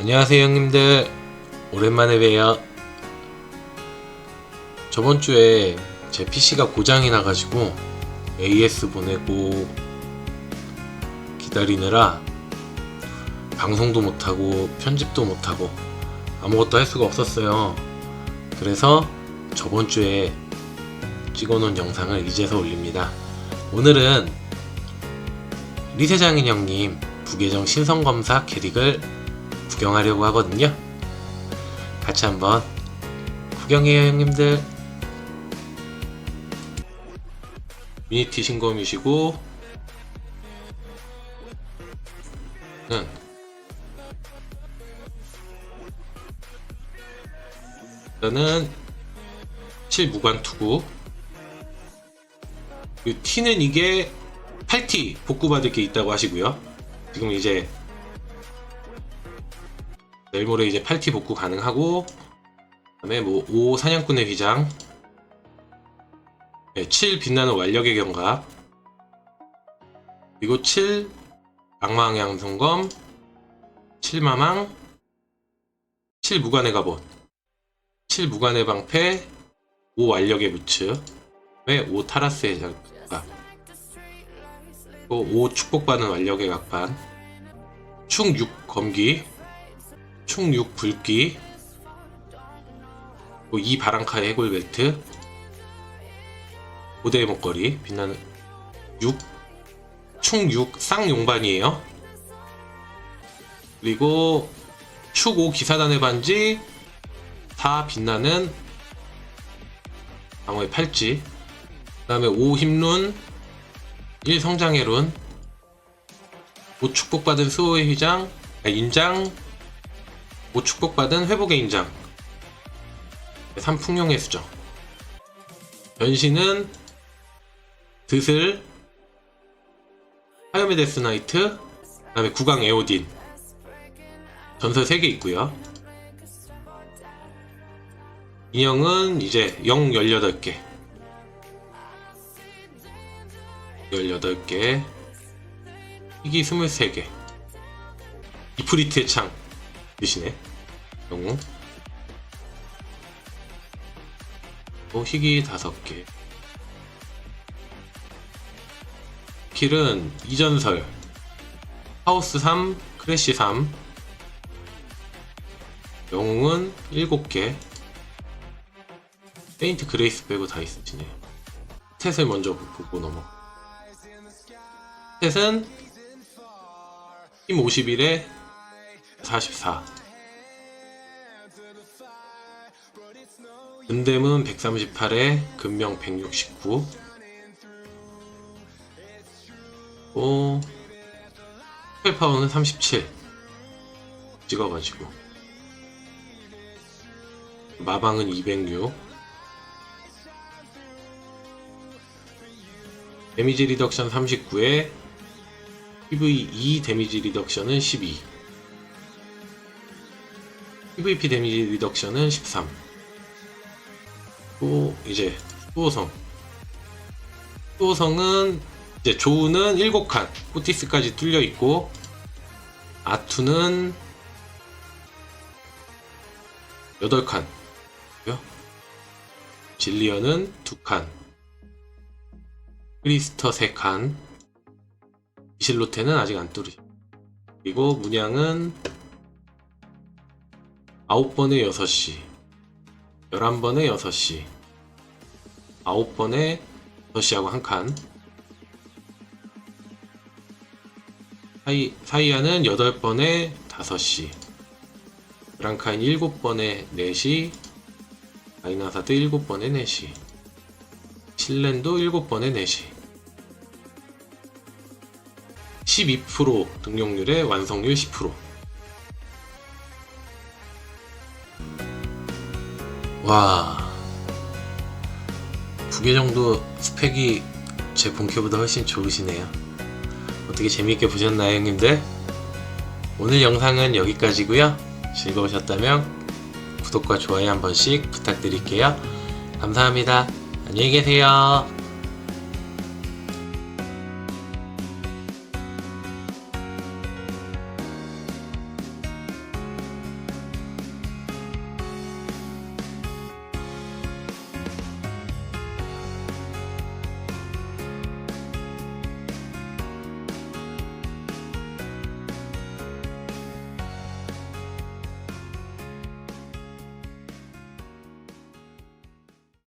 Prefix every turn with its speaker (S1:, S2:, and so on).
S1: 안녕하세요 형님들. 오랜만에 봬요. 저번 주에 제 PC가 고장이 나가지고 AS 보내고 기다리느라 방송도 못하고 편집도 못하고 아무것도 할 수가 없었어요. 그래서 저번 주에 찍어놓은 영상을 이제서 올립니다. 오늘은 리세장인 형님 부계정 신성검사 캐릭을 구경하려고 하거든요. 같이 한번 구경해요, 형님들. 미니티 신검이시고, 응. 저는 7 무관 투구. 이 T는 이게 8T 복구받을 게 있다고 하시고요. 지금 이제 모레 이제 8T 복구 가능하고 그 다음에 뭐 5 사냥꾼의 휘장 네, 7 빛나는 완력의 경갑 그리고 7 악마왕 양성검 7 마망 7 무관의 갑옷 7 무관의 방패 5 완력의 부츠 왜5 타라스의 또5 축복받은 완력의 각반 충6 검기 충6 불기 또2 바랑카의 해골 벨트 5대의 목걸이 빛나는 6충6 쌍용반이에요. 그리고 축 5 기사단의 반지 4 빛나는 방어의 팔찌 그 다음에 5 힘룬 1 성장의 룬 5 축복받은 수호의 휘장 아, 인장 5 축복받은 회복의 인장. 3 풍룡의 수정 변신은 드슬 하염의 데스 나이트 그 다음에 구강 에오딘. 전설 3개 있고요. 인형은 이제 0 18개. 18개. 희귀 23개. 이프리트의 창 대신에 영웅. 또 희귀 5개. 킬은 이전설. 하우스 3 크래쉬 3 영웅은 7개. 페인트 그레이스 빼고 다 있으시네 스탯을 먼저 보고 넘어. 스탯은 힘 51에 44 근댐은 138에 근명 169 오, 스펠파워는 37 찍어가지고. 마방은 206 데미지 리덕션 39에 PV2 데미지 리덕션은 12 PVP 데미지 리덕션은 13 또 이제 수호성. 수호성은 이제 조우는 7칸. 포티스까지 뚫려 있고 아투는 8칸. 진리언은 2칸. 크리스터 3칸. 이실로테는 아직 안 뚫리 그리고 문양은 9번에 6시 11번에 6시 9번에 6시하고 한 칸. 사이, 사이아는 8번에 5시 브랑카인 7번에 4시 아이나사드 7번에 4시 실렌도 7번에 4시. 12% 등록률에 완성률 10% 와, 두 개 정도 스펙이 제 본캐보다 훨씬 좋으시네요. 어떻게 재미있게 보셨나요, 형님들? 오늘 영상은 여기까지고요. 즐거우셨다면 구독과 좋아요 한 번씩 부탁드릴게요. 감사합니다. 안녕히 계세요.